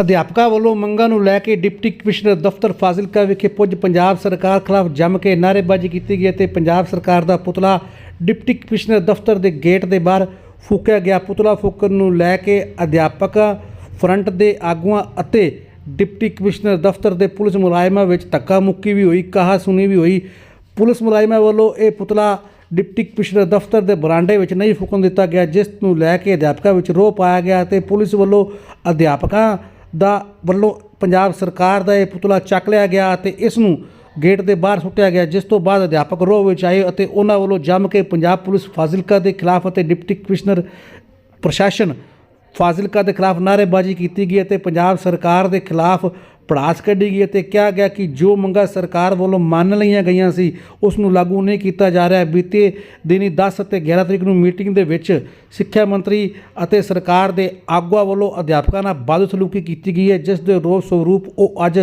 ਅਧਿਆਪਕਾਂ ਵੱਲੋਂ ਮੰਗਾਂ ਨੂੰ ਲੈ ਕੇ ਡਿਪਟੀ ਕਮਿਸ਼ਨਰ ਦਫ਼ਤਰ ਫਾਜ਼ਿਲਕਾ ਵਿਖੇ ਪੁੱਜ ਪੰਜਾਬ ਸਰਕਾਰ ਖਿਲਾਫ ਜੰਮ ਕੇ ਨਾਅਰੇਬਾਜ਼ੀ ਕੀਤੀ ਗਈ ਅਤੇ ਪੰਜਾਬ ਸਰਕਾਰ ਦਾ ਪੁਤਲਾ ਡਿਪਟੀ ਕਮਿਸ਼ਨਰ ਦਫ਼ਤਰ ਦੇ ਗੇਟ ਦੇ ਬਾਹਰ ਫੂਕਿਆ ਗਿਆ। ਪੁਤਲਾ ਫੂਕਣ ਨੂੰ ਲੈ ਕੇ ਅਧਿਆਪਕਾਂ ਫਰੰਟ ਦੇ ਆਗੂਆਂ ਅਤੇ ਡਿਪਟੀ ਕਮਿਸ਼ਨਰ ਦਫ਼ਤਰ ਦੇ ਪੁਲਿਸ ਮੁਲਾਜ਼ਮਾਂ ਵਿੱਚ ਧੱਕਾ ਮੁੱਕੀ ਵੀ ਹੋਈ ਕਹਾ ਸੁਣੀ ਵੀ ਹੋਈ। ਪੁਲਿਸ ਮੁਲਾਜ਼ਮਾਂ ਵੱਲੋਂ ਇਹ ਪੁਤਲਾ ਡਿਪਟੀ ਕਮਿਸ਼ਨਰ ਦਫ਼ਤਰ ਦੇ ਬਰਾਂਡੇ ਵਿੱਚ ਨਹੀਂ ਫੂਕਣ ਦਿੱਤਾ ਗਿਆ, ਜਿਸ ਨੂੰ ਲੈ ਕੇ ਅਧਿਆਪਕਾਂ ਵਿੱਚ ਰੋਹ ਪਾਇਆ ਗਿਆ ਤੇ ਪੁਲਿਸ ਵੱਲੋਂ ਅਧਿਆਪਕਾਂ ਦਾ ਵੱਲੋਂ ਪੰਜਾਬ ਸਰਕਾਰ ਦਾ ਇਹ ਪੁਤਲਾ ਚੱਕ ਲਿਆ ਗਿਆ ਅਤੇ ਇਸ ਨੂੰ ਗੇਟ ਦੇ ਬਾਹਰ ਸੁੱਟਿਆ ਗਿਆ, ਜਿਸ ਤੋਂ ਬਾਅਦ ਅਧਿਆਪਕ ਰੋਹ ਵਿੱਚ ਆਏ ਅਤੇ ਉਹਨਾਂ ਵੱਲੋਂ ਜੰਮ ਕੇ ਪੰਜਾਬ ਪੁਲਿਸ ਫਾਜ਼ਿਲਕਾ ਦੇ ਖਿਲਾਫ ਅਤੇ ਡਿਪਟੀ ਕਮਿਸ਼ਨਰ ਪ੍ਰਸ਼ਾਸਨ ਫਾਜ਼ਿਲਕਾ ਦੇ ਖਿਲਾਫ ਨਾਅਰੇਬਾਜ਼ੀ ਕੀਤੀ ਗਈ ਅਤੇ ਪੰਜਾਬ ਸਰਕਾਰ ਦੇ ਖਿਲਾਫ ਪੜਾਸ ਕੱਢੀ ਗਈ ਅਤੇ ਕਿਹਾ ਗਿਆ ਕਿ ਜੋ ਮੰਗਾਂ ਸਰਕਾਰ ਵੱਲੋਂ ਮੰਨ ਲਈਆਂ ਗਈਆਂ ਸੀ ਉਸ ਨੂੰ ਲਾਗੂ ਨਹੀਂ ਕੀਤਾ ਜਾ ਰਿਹਾ। ਬੀਤੇ ਦਿਨੀ 10 ਅਤੇ 11 ਤਰੀਕ ਨੂੰ ਮੀਟਿੰਗ ਦੇ ਵਿੱਚ ਸਿੱਖਿਆ ਮੰਤਰੀ ਅਤੇ ਸਰਕਾਰ ਦੇ ਆਗੂਆਂ ਵੱਲੋਂ ਅਧਿਆਪਕਾਂ ਨਾਲ ਬਦਸਲੂਕੀ ਕੀਤੀ ਗਈ ਹੈ, ਜਿਸ ਦੇ ਰੋਸ ਸਰੂਪ ਉਹ ਅੱਜ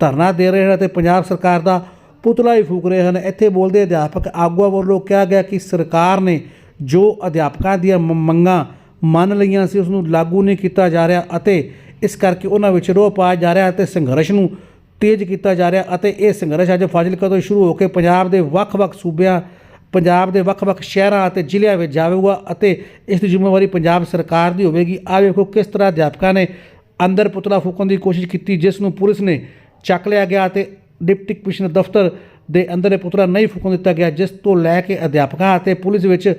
ਧਰਨਾ ਦੇ ਰਹੇ ਹਨ ਅਤੇ ਪੰਜਾਬ ਸਰਕਾਰ ਦਾ ਪੁਤਲਾ ਹੀ ਫੂਕ ਰਹੇ ਹਨ। ਇੱਥੇ ਬੋਲਦੇ ਅਧਿਆਪਕ ਆਗੂਆਂ ਵੱਲੋਂ ਕਿਹਾ ਗਿਆ ਕਿ ਸਰਕਾਰ ਨੇ ਜੋ ਅਧਿਆਪਕਾਂ ਦੀਆਂ ਮੰਗਾਂ ਮੰਨ ਲਈਆਂ ਸੀ ਉਸ ਨੂੰ ਲਾਗੂ ਨਹੀਂ ਕੀਤਾ ਜਾ ਰਿਹਾ ਅਤੇ ਇਸ ਕਰਕੇ ਉਹਨਾਂ ਵਿੱਚ ਰੋਹ ਪਾਇਆ ਜਾ ਰਿਹਾ ਅਤੇ ਸੰਘਰਸ਼ ਨੂੰ ਤੇਜ਼ ਕੀਤਾ ਜਾ ਰਿਹਾ ਅਤੇ ਇਹ ਸੰਘਰਸ਼ ਅੱਜ ਫਾਜ਼ਿਲਕਾ ਤੋਂ ਸ਼ੁਰੂ ਹੋ ਕੇ ਪੰਜਾਬ ਦੇ ਵੱਖ-ਵੱਖ ਸੂਬਿਆਂ, ਪੰਜਾਬ ਦੇ ਵੱਖ-ਵੱਖ ਸ਼ਹਿਰਾਂ ਅਤੇ ਜ਼ਿਲ੍ਹਿਆਂ ਵਿੱਚ ਜਾਵੇਗਾ ਅਤੇ ਇਸ ਦੀ ਜ਼ਿੰਮੇਵਾਰੀ ਪੰਜਾਬ ਸਰਕਾਰ ਦੀ ਹੋਵੇਗੀ। ਆ ਵੇਖੋ ਕਿਸ ਤਰ੍ਹਾਂ ਅਧਿਆਪਕਾਂ ਨੇ ਅੰਦਰ ਪੁਤਲਾ ਫੂਕਣ ਦੀ ਕੋਸ਼ਿਸ਼ ਕੀਤੀ, ਜਿਸ ਨੂੰ ਪੁਲਿਸ ਨੇ ਚੱਕ ਲਿਆ ਗਿਆ ਅਤੇ ਡਿਪਟੀ ਕਮਿਸ਼ਨਰ ਦਫ਼ਤਰ ਦੇ ਅੰਦਰ ਇਹ ਪੁਤਲਾ ਨਹੀਂ ਫੂਕਣ ਦਿੱਤਾ ਗਿਆ, ਜਿਸ ਤੋਂ ਲੈ ਕੇ ਅਧਿਆਪਕਾਂ ਅਤੇ ਪੁਲਿਸ ਵਿੱਚ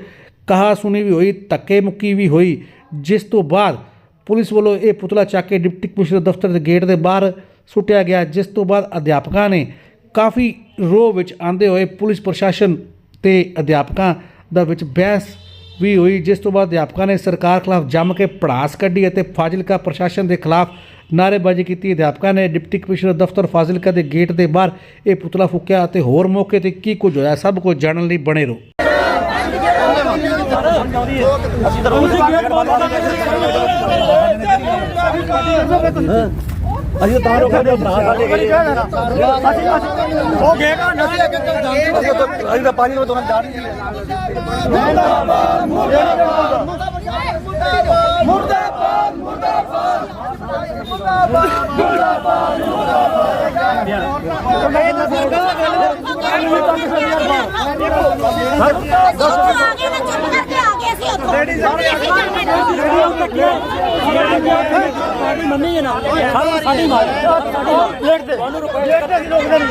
ਕਹਾ ਸੁਣੀ ਵੀ ਹੋਈ ਧੱਕੇ ਮੁੱਕੀ ਵੀ ਹੋਈ, ਜਿਸ ਤੋਂ ਬਾਅਦ ਪੁਲਿਸ ਵੱਲੋਂ ਇਹ ਪੁਤਲਾ ਚੱਕ ਕੇ ਡਿਪਟੀ ਕਮਿਸ਼ਨਰ ਦਫ਼ਤਰ ਦੇ ਗੇਟ ਦੇ ਬਾਹਰ ਸੁੱਟਿਆ ਗਿਆ, ਜਿਸ ਤੋਂ ਬਾਅਦ ਅਧਿਆਪਕਾਂ ਨੇ ਕਾਫੀ ਰੋਹ ਵਿੱਚ ਆਂਦੇ ਹੋਏ ਪੁਲਿਸ ਪ੍ਰਸ਼ਾਸਨ ਤੇ ਅਧਿਆਪਕਾਂ ਦਾ ਵਿੱਚ ਬਹਿਸ ਵੀ ਹੋਈ, ਜਿਸ ਤੋਂ ਬਾਅਦ ਅਧਿਆਪਕਾਂ ਨੇ ਸਰਕਾਰ ਖਿਲਾਫ ਜੰਮ ਕੇ ਪੜਾਸ ਕੱਢੀ ਅਤੇ ਫਾਜ਼ਿਲਕਾ ਪ੍ਰਸ਼ਾਸਨ ਦੇ ਖਿਲਾਫ ਨਾਅਰੇਬਾਜ਼ੀ ਕੀਤੀ। ਅਧਿਆਪਕਾਂ ਨੇ ਡਿਪਟੀ ਕਮਿਸ਼ਨਰ ਦਫ਼ਤਰ ਫਾਜ਼ਿਲਕਾ ਦੇ ਗੇਟ ਦੇ ਬਾਹਰ ਇਹ ਪੁਤਲਾ ਫੂਕਿਆ ਅਤੇ ਹੋਰ ਮੌਕੇ ਤੇ ਕੀ ਕੁਝ ਹੋਇਆ, ਸਭ ਕੁਝ ਜਾਣਨ ਲਈ ਬਣੇ ਰਹੋ। ਅਸੀਂ ਤਾਂ ਰੋਕਦੇ ਭਰਾ ਸਾਡੇ ਅਸੀਂ ਉਹ ਗਏ ਕਾ ਨਸੀ ਅੱਗੇ ਚੱਲ ਜਾਂਦੇ ਅਸੀਂ ਤਾਂ ਪਾਣੀ ਨੂੰ ਦੋਨਾਂ ਜਾਣ ਨਹੀਂ ਮੁਰਦਾਬਾਦ ਮੁਰਦਾਬਾਦ ਮੁਰਦਾਬਾਦ ਮੁਰਦਾਬਾਦ ਆਗੇ ਨਾ ਚੁੱਪ ਕਰਕੇ ਆ ਗਏ ਸੀ ਉੱਥੋਂ ਲੇਡੀਜ਼ ਸਾਡੀ ਮੰਮੀ ਹੈ ਨਾ ਸਾਡੀ ਸਾਡੀ ਮਾਰ ਸਾਡੀ ਪਲੇਟ ਤੇ ਤੁਹਾਨੂੰ ਰੁਪਏ ਪਲੇਟ ਤੇ ਅਸੀਂ ਰੋਕਦੇ ਨਹੀਂ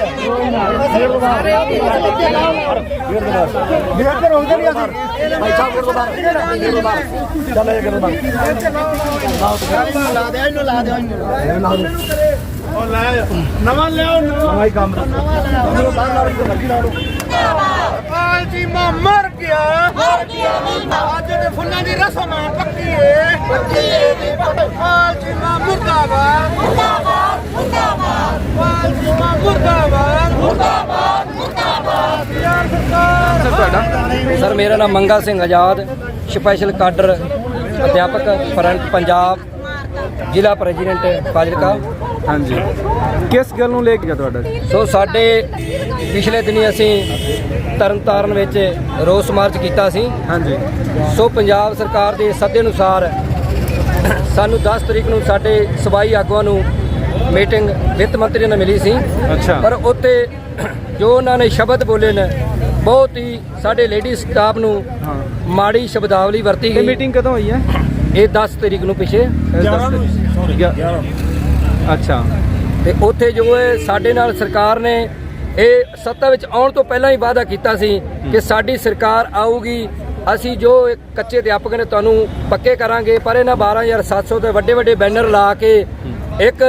ਗੇਟ ਤੇ ਰੋਕਦੇ ਨਹੀਂ ਅਸੀਂ ਭਾਈ ਸਾਹਿਬ ਕੋਲ ਬਾਹਰ ਗੇਟ ਤੋਂ ਬਾਹਰ ਚੱਲ ਇਹ ਗੇਟ ਬਾਹਰ ਲਾ ਦੇ ਇਹਨੂੰ ਲਾ ਦੇ ਇਹਨੂੰ ਲਾ ਦੇ ਉਹ ਲੈ ਨਵਾਂ ਲਿਆਓ। ਨਵਾਂ ਹੀ ਕੰਮ ਨਵਾਂ ਬਾਹਰ ਲਾ ਕੇ ਲੱਗੀ ਲਾ ਲਓ ਪਾਲਜੀ ਮਾਂ ਮਰ ਗਿਆ। ਮਰ ਗਿਆ ਅੱਜ ਦੇ ਫੁੱਲਾਂ ਦੀ ਰਸਮ ਪੱਕੀ ਏ। ਪੱਕੀ ਏ। ਪਾਲਜੀ ਮਾਂ ਮੁਰਦਾਬਾਦ। ਮੁਰਦਾਬਾਦ ਮੁਰਦਾਬਾਦ। ਪਾਲਜੀ ਮਾਂ ਮੁਰਦਾਬਾਦ। ਮੁਰਦਾਬਾਦ ਮੁਰਦਾਬਾਦ। ਯਾਰ ਸਰਕਾਰ ਸਰ ਮੇਰਾ ਨਾਮ ਮੰਗਾ ਸਿੰਘ ਆਜ਼ਾਦ ਸਪੈਸ਼ਲ ਕਾਡਰ ਅਧਿਆਪਕ ਫਰੰਟ ਪੰਜਾਬ ਜ਼ਿਲ੍ਹਾ ਪ੍ਰੈਜ਼ੀਡੈਂਟ ਫਾਜ਼ਿਲਕਾ। ਹਾਂਜੀ। ਕਿਸ ਗੱਲ ਨੂੰ ਲੈ ਕੇ ਗਿਆ ਤੁਹਾਡਾ? ਸੋ ਸਾਡੇ ਪਿਛਲੇ ਦਿਨੀ ਅਸੀਂ ਤਰਨਤਾਰਨ ਵਿੱਚ ਰੋਸ ਮਾਰਚ ਕੀਤਾ ਸੀ। ਹਾਂਜੀ। ਸੋ ਪੰਜਾਬ ਸਰਕਾਰ ਦੇ ਸੱਦੇ ਅਨੁਸਾਰ ਸਾਨੂੰ 10 ਤਰੀਕ ਨੂੰ ਸਾਡੇ ਸਬਾਈ ਆਗੂਆਂ ਨੂੰ ਮੀਟਿੰਗ ਵਿੱਤ ਮੰਤਰੀ ਨਾਲ ਮਿਲੀ ਸੀ। ਅੱਛਾ। ਪਰ ਉੱਤੇ ਜੋ ਉਹਨਾਂ ਨੇ ਸ਼ਬਦ ਬੋਲੇ ਨੇ ਬਹੁਤ ਹੀ ਸਾਡੇ ਲੇਡੀ ਸਟਾਫ ਨੂੰ ਮਾੜੀ ਸ਼ਬਦਾਵਲੀ ਵਰਤੀ ਗਈ। ਮੀਟਿੰਗ ਕਦੋਂ ਹੋਈ ਹੈ? ਇਹ 10 ਤਰੀਕ ਨੂੰ ਪਿਛੇ। 11 ਨੂੰ ਸੌਰੀ 11 ਅੱਛਾ। ਤੇ ਉੱਥੇ ਜੋ ਹੈ ਸਾਡੇ ਨਾਲ ਸਰਕਾਰ ਨੇ ਇਹ ਸੱਤਾ ਵਿੱਚ ਆਉਣ ਤੋਂ ਪਹਿਲਾਂ ਹੀ ਵਾਅਦਾ ਕੀਤਾ ਸੀ ਕਿ ਸਾਡੀ ਸਰਕਾਰ ਆਊਗੀ ਅਸੀਂ ਜੋ ਕੱਚੇ ਅਧਿਆਪਕ ਨੇ ਤੁਹਾਨੂੰ ਪੱਕੇ ਕਰਾਂਗੇ ਪਰ ਇਹਨਾਂ 12700 ਦੇ ਵੱਡੇ ਵੱਡੇ ਬੈਨਰ ਲਾ ਕੇ ਇੱਕ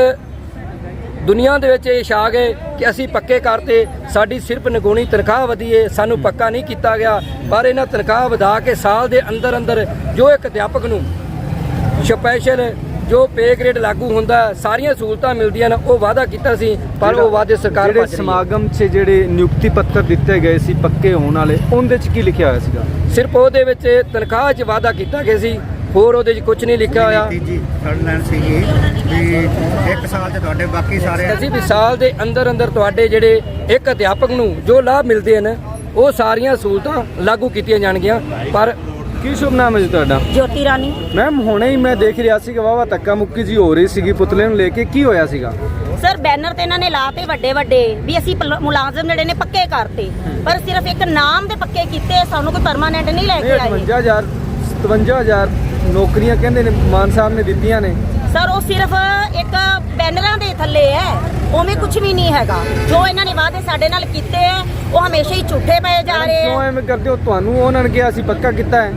ਦੁਨੀਆ ਦੇ ਵਿੱਚ ਇਹ ਛਾ ਗਏ ਕਿ ਅਸੀਂ ਪੱਕੇ ਕਰਤੇ ਸਾਡੀ ਸਿਰਫ ਨਿਗੁਣੀ ਤਨਖਾਹ ਵਧੀ ਏ ਸਾਨੂੰ ਪੱਕਾ ਨਹੀਂ ਕੀਤਾ ਗਿਆ ਪਰ ਇਹਨਾਂ ਤਨਖਾਹ ਵਧਾ ਕੇ ਸਾਲ ਦੇ ਅੰਦਰ ਅੰਦਰ ਜੋ ਇੱਕ ਅਧਿਆਪਕ ਨੂੰ ਸਪੈਸ਼ਲ ਜੋ ਪੇ ਗ੍ਰੇਡ ਲਾਗੂ ਹੁੰਦਾ ਸਾਰੀਆਂ ਸਹੂਲਤਾਂ ਮਿਲਦੀਆਂ ਨੇ ਉਹ ਵਾਅਦਾ ਕੀਤਾ ਸੀ ਪਰ ਉਹ ਵਾਅਦੇ ਸਰਕਾਰ ਭੱਜ ਰਹੀ। ਸਮਾਗਮ 'ਚ ਜਿਹੜੇ ਨਿਯੁਕਤੀ ਪੱਤਰ ਦਿੱਤੇ ਗਏ ਸੀ ਪੱਕੇ ਹੋਣ ਵਾਲੇ ਉਹਦੇ 'ਚ ਕੀ ਲਿਖਿਆ ਹੋਇਆ ਸੀਗਾ ਸਿਰਫ ਉਹਦੇ ਵਿੱਚ ਤਨਖਾਹ 'ਚ ਵਾਅਦਾ ਕੀਤਾ ਗਿਆ ਸੀ ਹੋਰ ਉਹਦੇ 'ਚ ਕੁਝ ਨਹੀਂ ਲਿਖਿਆ ਹੋਇਆ ਜੀ ਥਰਡ ਲਾਈਨ ਸੀ ਜੀ ਵੀ ਇੱਕ ਸਾਲ ਤੇ ਤੁਹਾਡੇ ਬਾਕੀ ਸਾਰੇ ਅਸੀਂ ਵੀ ਸਾਲ ਦੇ ਅੰਦਰ ਅੰਦਰ ਤੁਹਾਡੇ ਜਿਹੜੇ ਇੱਕ ਅਧਿਆਪਕ ਨੂੰ ਜੋ ਲਾਭ ਮਿਲਦੇ ਹਨ ਉਹ ਸਾਰੀਆਂ ਸਹੂਲਤਾਂ ਲਾਗੂ ਕੀਤੀਆਂ ਜਾਣਗੀਆਂ ਪਰ ਕੀ ਸ਼ੁਭ ਨਾਮ ਹੈ ਜੀ ਤੁਹਾਡਾ? ਜੋਤੀ ਰਾਣੀ। ਮੈਮ ਹੁਣੇ ਹੀ ਮੈਂ ਦੇਖ ਰਿਹਾ ਸੀ ਕਿ ਵਾਵਾ ਧੱਕਾ ਮੁੱਕੀ ਜੀ ਹੋ ਰਹੀ ਸੀਗੀ ਪੁਤਲੇ ਨੂੰ ਲੈ ਕੇ। ਕੀ ਹੋਇਆ ਸੀਗਾ? ਸਰ ਬੈਨਰ ਤੇ ਇਹਨਾਂ ਨੇ ਲਾਤੇ ਵੱਡੇ ਵੱਡੇ ਵੀ ਅਸੀਂ ਪਲ- ਮੁਲਾਜ਼ਮ ਜਿਹੜੇ ਨੇ ਪੱਕੇ ਕਰਤੇ। ਪਰ ਸਿਰਫ ਇੱਕ ਨਾਮ ਦੇ ਪੱਕੇ ਕੀਤੇ ਸਾਨੂੰ ਕੋਈ ਪਰਮਾਨੈਂਟ ਨਹੀਂ ਲੈ ਕੇ ਆਏ। 58000 57000 ਨੌਕਰੀਆਂ ਕਹਿੰਦੇ ਨੇ ਮਾਨ ਸਾਹਿਬ ਨੇ ਦਿੱਤੀਆਂ ਨੇ। ਸਰ ਉਹ ਸਿਰਫ ਇੱਕ ਬੈਨਰਾਂ ਦੇ ਥੱਲੇ ਹੈ। ਉਵੇਂ ਕੁਝ ਵੀ ਨਹੀਂ ਹੈਗਾ। ਜੋ ਇਹਨਾਂ ਨੇ ਵਾਅਦੇ ਸਾਡੇ ਨਾਲ ਕੀਤੇ ਹੈ ਉਹ ਹਮੇਸ਼ਾ ਹੀ ਝੂਠੇ ਪਏ ਜਾ ਰਹੇ ਕਿਉਂ ਹੈ ਐਵੇਂ ਕਰਦੇ ਹੋ? ਤੁਹਾਨੂੰ ਉਹਨਾਂ ਨੇ ਕਿਹਾ ਅਸੀਂ ਪੱਕਾ ਕੀਤਾ ਹੈ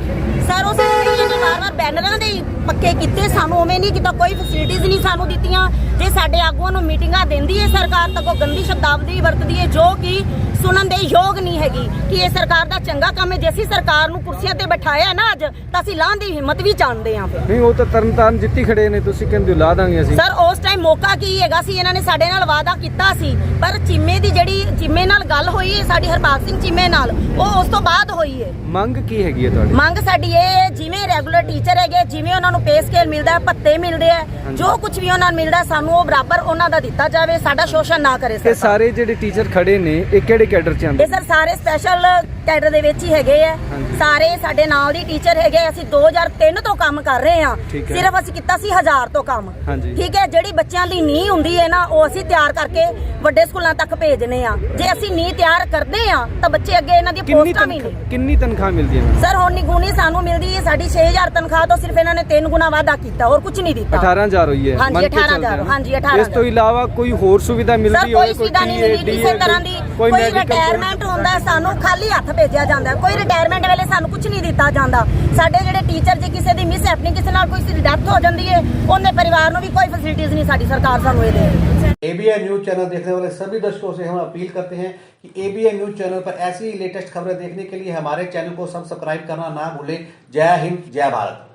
ਸਰ ਉਹ ਇਹਨਾਂ ਨੇ ਵਾਰ-ਵਾਰ ਬੈਨਰਾਂ ਦੇ ਹੀ ਪੱਕੇ ਕੀਤੇ ਸਾਨੂੰ ਉਵੇਂ ਨਹੀਂ ਕੀਤਾ ਕੋਈ ਫੈਸਿਲਿਟੀਜ਼ ਨਹੀਂ ਸਾਨੂੰ ਦਿੱਤੀਆਂ। ਜੇ ਸਾਡੇ ਆਗੂਆਂ ਨੂੰ ਮੀਟਿੰਗਾਂ ਦਿੰਦੀ ਹੈ ਸਰਕਾਰ ਤਾਂ ਕੋਈ ਗੰਦੀ ਸ਼ਬਦਾਵਲੀ ਵਰਤਦੀ ਹੈ ਜੋ ਕਿ ਸੁਣਨ ਦੇ ਯੋਗ ਨਹੀਂ ਹੈਗੀ ਕਿ ਇਹ ਸਰਕਾਰ ਦਾ ਚੰਗਾ ਕੰਮ ਹੈ। ਜੇ ਅਸੀਂ ਸਰਕਾਰ ਨੂੰ ਕੁਰਸੀਆਂ ਤੇ ਬਿਠਾਇਆ ਨਾ ਅੱਜ ਤਾਂ ਅਸੀਂ ਲਾਹਣ ਦੀ ਹਿੰਮਤ ਵੀ ਜਾਣਦੇ ਫਿਰ। ਨਹੀਂ ਉਹ ਤਾਂ ਤਰਨਤਾਰਨ ਜਿੱਤੀ ਖੜੇ ਨੇ ਤੁਸੀਂ ਕਹਿੰਦੇ ਲਾ ਦਾਂਗੇ ਅਸੀਂ। ਸਰ ਉਸ ਟਾਈਮ ਮੌਕਾ ਕੀ ਹੈਗਾ ਸੀ? ਇਹਨਾਂ ਨੇ ਸਾਡੇ ਨਾਲ ਵਾਅਦਾ ਕੀਤਾ ਸੀ। ਪਰ ਚੀਮੇ ਦੀ ਜਿਹੜੀ ਚੀਮੇ ਨਾਲ ਗੱਲ ਹੋਈ ਹੈ ਸਾਡੀ ਹਰਪਾਲ ਸਿੰਘ ਚੀਮੇ ਨਾਲ ਉਹ ਉਸ ਤੋਂ ਬਾਅਦ ਹੋਈ ਹੈ। ਮੰਗ ਕੀ ਹੈਗੀ ਹੈ ਤੁਹਾਡੀ? ਮੰਗ ਸਾਡੀ ਇਹ ਹੈ, ਜਿਵੇਂ ਰੈਗੂਲਰ ਟੀਚਰ ਹੈਗੇ ਜਿਵੇਂ ਉਹਨਾਂ ਨੂੰ ਪੇ ਸਕੇਲ ਮਿਲਦਾ ਹੈ ਭੱਤੇ ਮਿਲਦੇ ਆ ਜੋ ਕੁਝ ਵੀ ਉਹਨਾਂ ਨੂੰ ਮਿਲਦਾ ਸਾਨੂੰ ਉਹ ਬਰਾਬਰ ਉਹਨਾਂ ਦਾ ਦਿੱਤਾ ਜਾਵੇ ਸਾਡਾ ਸ਼ੋਸ਼ਣ ਨਾ ਕਰੇ ਇਹ ਸਰ ਸਾਰੇ ਜਿਹੜੇ ਟੀਚਰ ਖੜੇ ਨੇ ਇਹ ਕਿਹੜੇ ਕੈਡਰ ਚ ਆਉਂਦੇ ਇਹ ਸਰ ਸਾਰੇ ਸਪੈਸ਼ਲ ਕੈਡਰ ਦੇ ਵਿੱਚ ਹੀ ਹੈਗੇ ਆ ਹਾਂਜੀ। ਸਾਰੇ ਸਾਡੇ ਨਾਲ ਦੀ ਟੀਚਰ ਹੈਗੇ ਅਸੀਂ 2003 ਤੋਂ ਕੰਮ ਕਰ ਰਹੇ ਠੀਕ ਹੈ। ਸਿਰਫ ਅਸੀਂ ਕੀਤਾ ਸੀ 1000 ਤੋਂ ਕੰਮ ਹਾਂਜੀ। ਠੀਕ ਹੈ ਜਿਹੜੀ ਬੱਚਿਆਂ ਦੀ ਨੀਂਹ ਹੁੰਦੀ ਹੈ ਨਾ ਉਹ ਅਸੀਂ ਤਿਆਰ ਕਰਕੇ ਵੱਡੇ ਸਕੂਲਾਂ ਤੱਕ ਭੇਜਨੇ ਆ ਜੇ ਅਸੀਂ ਨੀਂਹ ਤਿਆਰ ਕਰਦੇ ਆ ਤਾਂ ਬੱਚੇ ਅੱਗੇ ਇਹਨਾਂ ਦੀਆਂ ਕਿੰਨੀ ਪੋਸਟਾਂ ਵੀ ਤਨਖਾਹ ਨਹੀਂ ਕਿੰਨੀ ਤਨਖਾਹ ਮਿਲਦੀ ਹੈ? ਸਰ ਹੁਣ ਨਿਗੂਣੀ ਸਾਨੂੰ ਮਿਲਦੀ ਹੈ ਸਾਡੀ 6000 ਤਨਖਾਹ ਤੋਂ ਸਿਰਫ ਇਹਨਾਂ ਨੇ 3 ਗੁਣਾ ਵਾਧਾ ਕੀਤਾ ਹੋਰ ਕੁਝ ਨਹੀਂ ਦਿੱਤਾ 18000 ਹੋਈ ਹੈ ਹਾਂਜੀ, ਮੰਨ ਕੇ 18,000 ਚੱਲਦੇ ਹਾਂ। ਹਾਂਜੀ, 18,000 ਇਸ ਤੋਂ ਇਲਾਵਾ ਕੋਈ ਹੋਰ ਸੁਵਿਧਾ ਸਰ ਮਿਲਦੀ ਕੋਈ ਹੋਵੇ ਸੁਵਿਧਾ ਨਹੀਂ ਮਿਲੀ ਕਿਸੇ ਤਰ੍ਹਾਂ ਦੀ ਕੋਈ ਰਿਟਾਇਰਮੈਂਟ ਹੁੰਦਾ ਹੈ, ਸਾਨੂੰ ਖਾਲੀ ਹੱਥ ਭੇਜਿਆ ਜਾਂਦਾ ਹੈ। ਕੋਈ ਰਿਟਾਇਰਮੈਂਟ ਵੇਲੇ ਸਾਨੂੰ ਕੁਝ ਨਹੀਂ ਦਿੱਤਾ ਜਾਂਦਾ ਸਾਡੇ ਜਿਹੜੇ ਟੀਚਰ ਜੇ ਕਿਸੇ ਦੀ ਮਿਸ ਹੈਪਨਿੰਗ ਕਿਸੇ ਨਾਲ ਕੋਈ ਡੈਥ ਹੋ ਜਾਂਦੀ ਹੈ ਉਹਨੇ ਪਰਿਵਾਰ ਨੂੰ ਵੀ ਕੋਈ ਫੈਸਿਲਿਟੀਜ਼ ਨਹੀਂ ਸਾਡੀ ਸਰਕਾਰ ਸਾਨੂੰ ਇਹ ਦੇ ਰਹੀ एबीएन न्यूज चैनल देखने वाले सभी दर्शकों से हम अपील करते हैं कि एबीएन न्यूज चैनल पर ऐसी लेटेस्ट खबरें देखने के लिए हमारे चैनल को सब्सक्राइब करना ना भूलें जय हिंद जय भारत